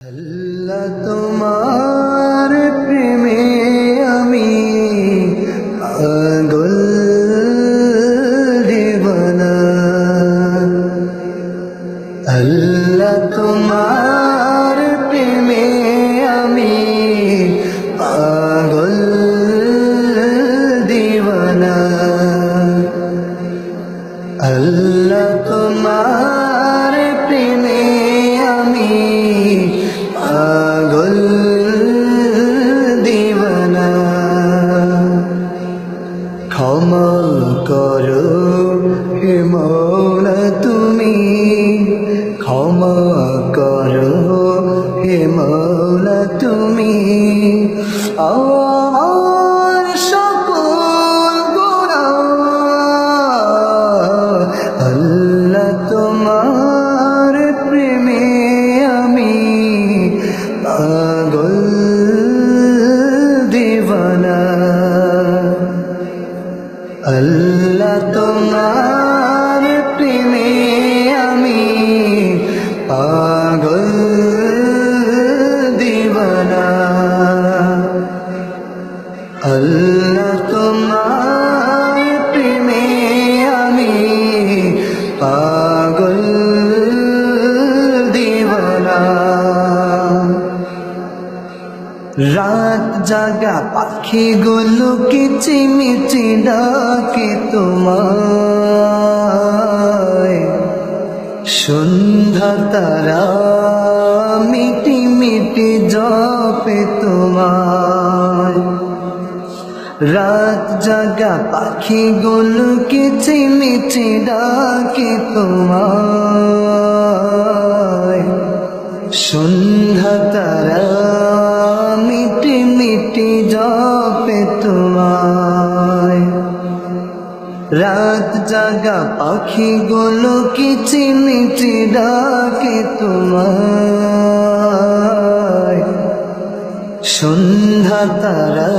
আল্লাহ তোমার প্রেমে আমি পাগল দেবানা। আল্লাহ তোমার প্রেমে আমি পাগল দিবানা। আল্লাহ তোমার করো হে মৌলা তুমি ক্ষমা করো হে মৌলা। আল্লাহ তোমার রাত জাগা পাখি গুলো কিচিমিচি ডাকে তোমায়? সন্ধ্যা তারা মিটি মিটি জপে তোমায়। রাত জাগা পাখি গুলো কিচিমিচি ডাকে তোমায়? সন্ধ্যা তোমায়। রাত জাগা পাখি গুলো কিচি মিটি ডাকে তোমায়? সন্ধ্যা তারা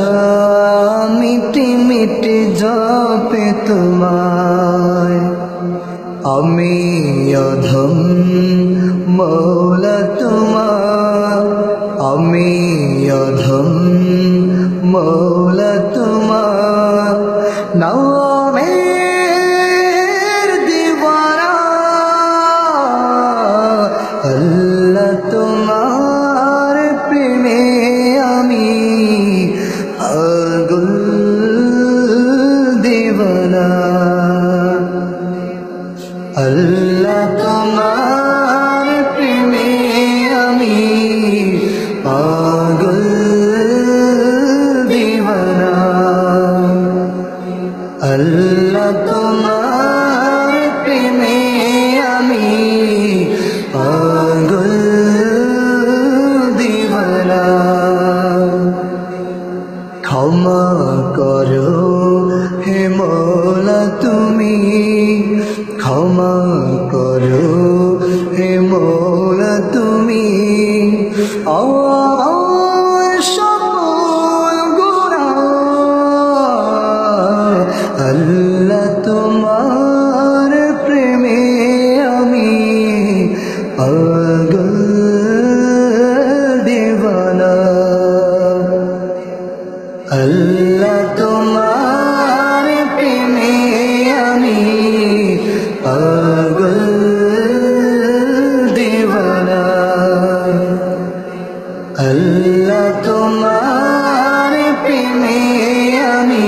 মিটি মিটি জপে তোমায়। আমি অধম মৌলা আল্লাহ তোমার প্রেমে আমি পাগল দিবানা। আল্লাহ তোমার প্রেমে আমি পাগল দিবানা। ক্ষমা করো হে মৌলা তুমি। ক্ষমা করো। হে মৌলা তুমি আমার আল্লাহ তোমার প্রেমে আমি